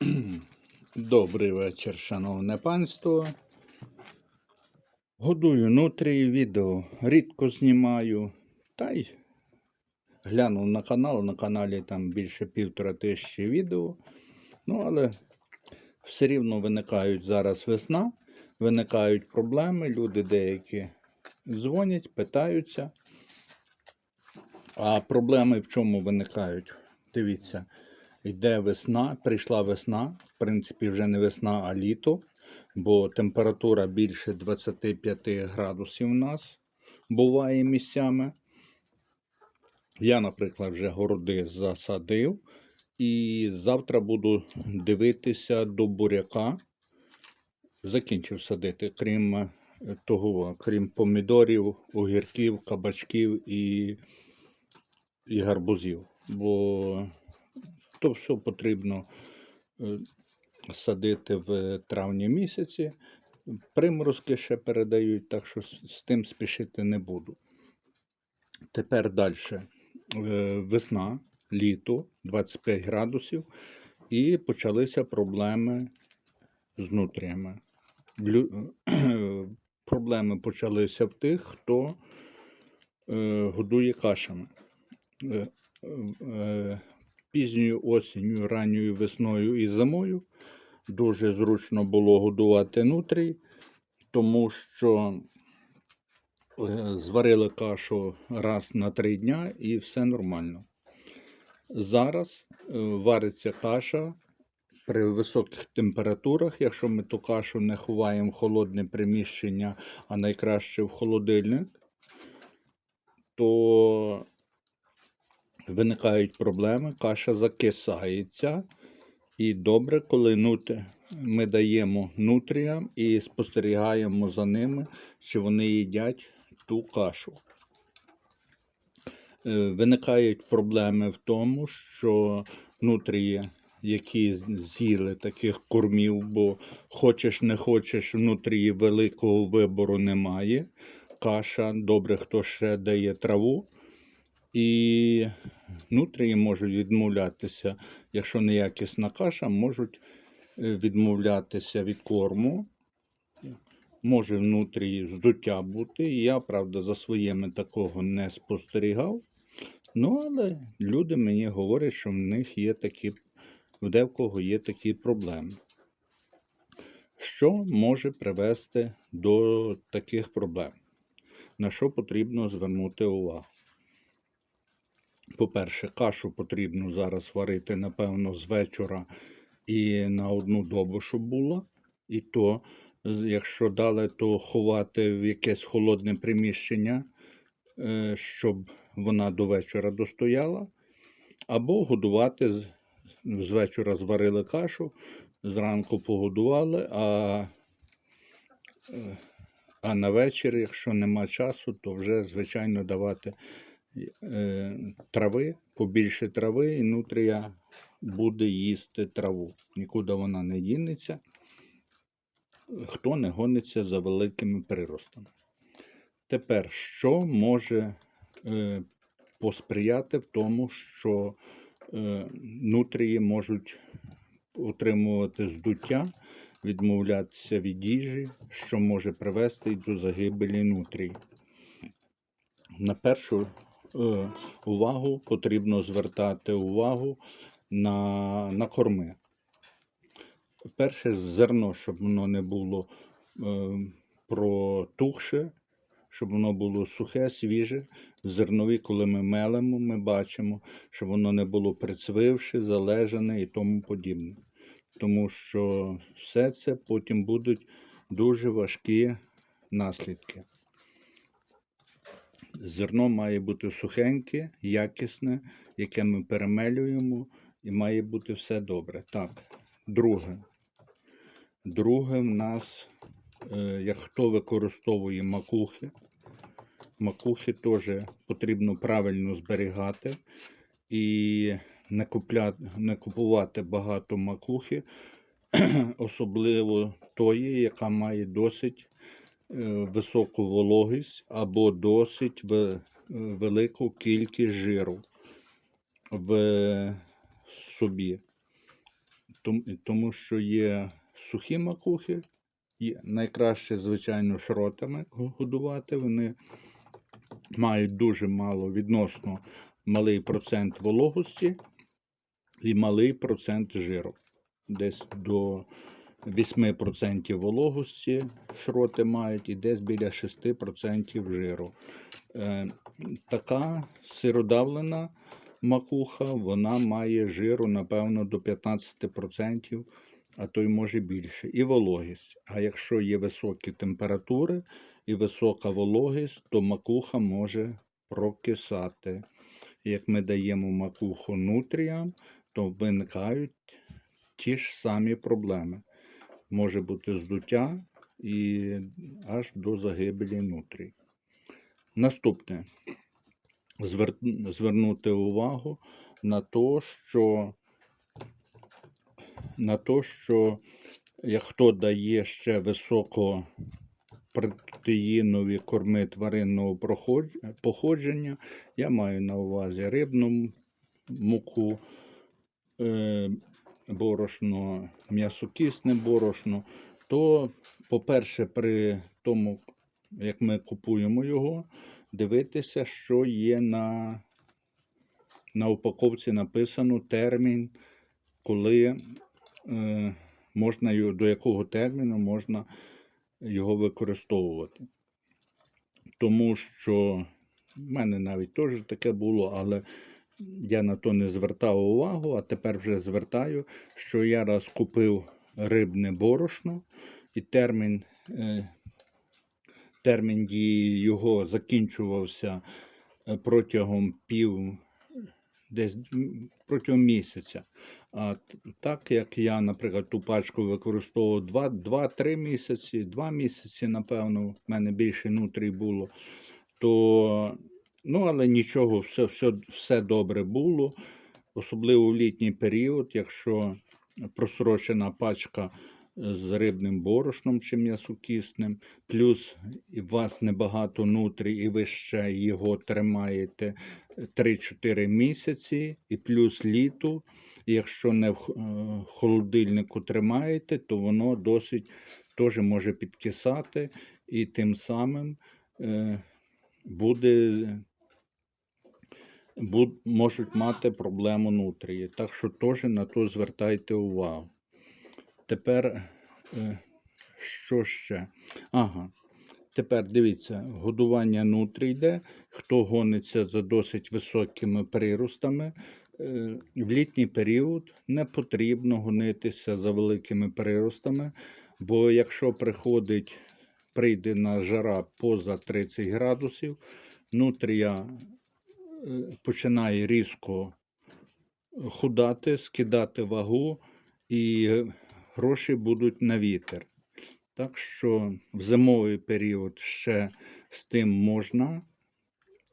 Добрий вечір, шановне панство. Годую нутрії, відео рідко знімаю. Та й глянув на канал. На каналі там більше півтора тисячі відео. Ну, але все рівно виникають зараз весна, виникають проблеми. Люди деякі дзвонять, питаються. А проблеми в чому виникають? Дивіться, йде весна, прийшла весна, в принципі, вже не весна, а літо, бо температура більше 25 градусів у нас буває місцями. Я, наприклад, вже городи засадив, і завтра буду дивитися до буряка. Закінчив садити, крім е, того, крім помідорів, огірків, кабачків і і гарбузів, бо то все потрібно е, садити в травні місяці. Приморозки ще передають, так що з тим спішити не буду. Тепер далі. Весна, літо, 25 градусів, і почалися проблеми з нутріями. Проблеми почалися в тих, хто е, годує кашами е, е, пізньою осінню, ранньою весною і зимою дуже зручно було годувати нутрій, тому що е, зварили кашу раз на три дня і все нормально. Зараз е, вариться каша при високих температурах, якщо ми ту кашу не ховаємо в холодне приміщення, а найкраще в холодильник, то виникають проблеми, каша закисається. І добре, коли нут- ми даємо нутріям і спостерігаємо за ними, чи вони їдять ту кашу. Е, Виникають проблеми в тому, що нутрії, які з'їли таких кормів, бо хочеш не хочеш, внутрі великого вибору немає. Каша, добре, хто ще дає траву. І нутрії можуть відмовлятися, якщо неякісна каша, можуть е, відмовлятися від корму. Може внутрі здуття бути. Я, правда, за своїми такого не спостерігав. Ну, але люди мені говорять, що в них є такі, в декого є такі проблеми. Що може привести до таких проблем? На що потрібно звернути увагу? По-перше, кашу потрібно зараз варити, напевно, з вечора і на одну добу, щоб була. І то, якщо дали, то ховати в якесь холодне приміщення, е, щоб вона до вечора достояла. Або годувати з, вечора зварили кашу, зранку погодували, а, е, а на вечір, якщо нема часу, то вже, звичайно, давати трави, побільше трави, і нутрія буде їсти траву. Нікуди вона не дінеться, хто не гониться за великими приростами. Тепер, що може е, посприяти в тому, що е, нутрії можуть отримувати здуття, відмовлятися від їжі, що може привести до загибелі нутрій. На першу е, увагу потрібно звертати увагу на, на корми. Перше зерно, щоб воно не було е, протухше, щоб воно було сухе, свіже. Зернові, коли ми мелимо, ми бачимо, щоб воно не було прицвивше, залежане і тому подібне. Тому що все це потім будуть дуже важкі наслідки. Зерно має бути сухеньке, якісне, яке ми перемелюємо, і має бути все добре. Так, друге. Друге в нас, е, як хто використовує макухи, макухи теж потрібно правильно зберігати і не, купля... не купувати багато макухи, особливо тої, яка має досить високу вологість або досить велику кількість жиру в собі. Тому, тому що є сухі макухи, і найкраще, звичайно, шротами годувати. Вони мають дуже мало відносно малий процент вологості і малий процент жиру. Десь до 8% вологості шроти мають і десь біля 6% жиру. Е, така сиродавлена макуха, вона має жиру, напевно, до 15%, а то й може більше. І вологість. А якщо є високі температури і висока вологість, то макуха може прокисати. Як ми даємо макуху нутріям, то виникають ті ж самі проблеми. Може бути здуття і аж до загибелі нутрій. Наступне звер- звернути увагу на те, що на те, що як хто дає ще високо протеїнові корми тваринного походження, я маю на увазі рибну муку, е, борошно, м'ясокисне борошно, то, по-перше, при тому, як ми купуємо його, дивитися, що є на, на упаковці написано термін, коли е, можна до якого терміну можна його використовувати. Тому що в мене навіть теж таке було, але я на то не звертав увагу, а тепер вже звертаю, що я раз купив рибне борошно, і термін, е, термін дії його закінчувався е, протягом пів, десь протягом місяця. А так як я, наприклад, ту пачку використовував 2-3 місяці, 2 місяці, напевно, в мене більше нутрій було, то ну, але нічого, все, все, все добре було. Особливо в літній період, якщо просрочена пачка е, з рибним борошном чи м'ясокисним, плюс у вас небагато нутрій, і ви ще його тримаєте 3-4 місяці, і плюс літу. І якщо не в е, холодильнику тримаєте, то воно досить теж може підкисати, і тим самим е, буде буд, можуть мати проблему нутрії. Так що теж на то звертайте увагу. Тепер, е, що ще? Ага. Тепер дивіться, годування нутрій йде. Хто гониться за досить високими приростами, е, в літній період не потрібно гонитися за великими приростами, бо якщо приходить, прийде на жара поза 30 градусів, нутрія е, починає різко худати, скидати вагу, і гроші будуть на вітер. Так що в зимовий період ще з тим можна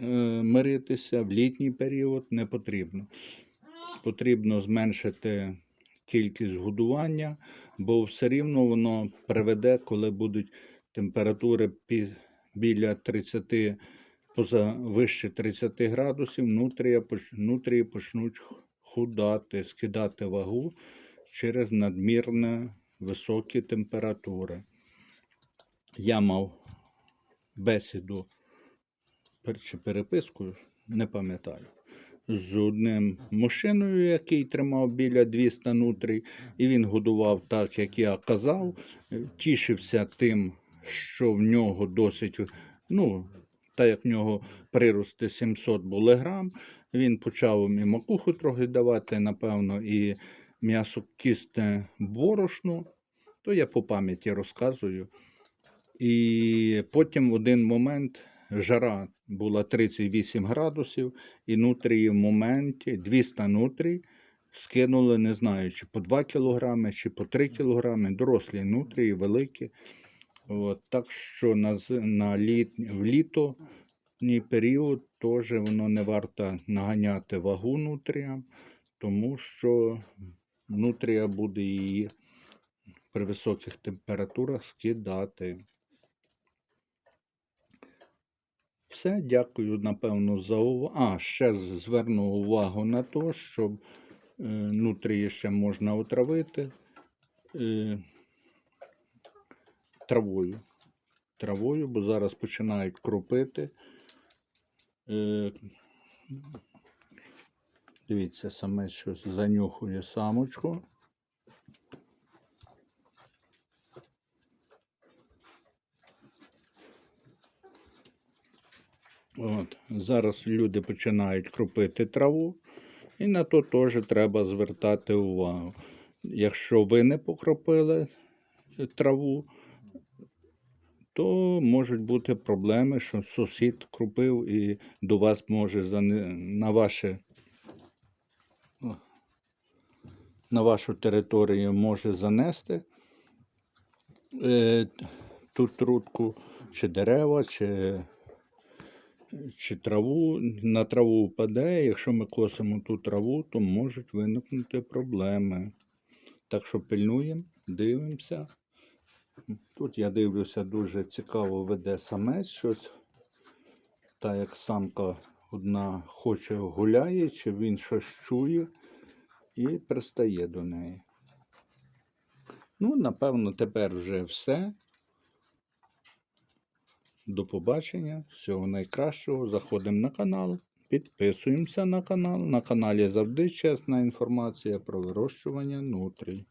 е, миритися, в літній період не потрібно. Потрібно зменшити кількість годування, бо все рівно воно приведе, коли будуть температури біля 30, поза вище 30 градусів, нутрії почнуть худати, скидати вагу через надмірне високі температури. Я мав бесіду чи переписку, не пам'ятаю, з одним мужчиною, який тримав біля 200 нутрій, і він годував так, як я казав, е, тішився тим, що в нього досить, ну, так як в нього прирости 700 були грам, він почав і макуху трохи давати, напевно, і м'ясо кисне борошно, то я по пам'яті розказую. І потім в один момент жара була 38 градусів, і нутрії в моменті 200 нутрій скинули, не знаю, чи по 2 кілограми, чи по 3 кілограми, дорослі нутрії, великі. От, так що на, на літ, в літній період теж воно не варто наганяти вагу нутріям, тому що нутрія буде її при високих температурах скидати. Все, дякую, напевно, за увагу. А, ще зверну увагу на те, щоб Е, Нутрії ще можна отравити е, травою. Травою, бо зараз починають кропити. Е, Дивіться, саме щось занюхує самочку. От. Зараз люди починають кропити траву, і на то теж треба звертати увагу. Якщо ви не покропили траву, то можуть бути проблеми, що сусід кропив і до вас може зане- на ваше на вашу територію може занести е, ту трутку, чи дерева, чи, чи траву. На траву впаде. Якщо ми косимо ту траву, то можуть виникнути проблеми. Так що пильнуємо, дивимося. Тут я дивлюся, дуже цікаво веде самець щось. Та як самка одна хоче гуляє, чи він щось чує і пристає до неї. Ну, напевно, тепер вже все. До побачення. Всього найкращого. Заходимо на канал, підписуємося на канал. На каналі завжди чесна інформація про вирощування нутрій.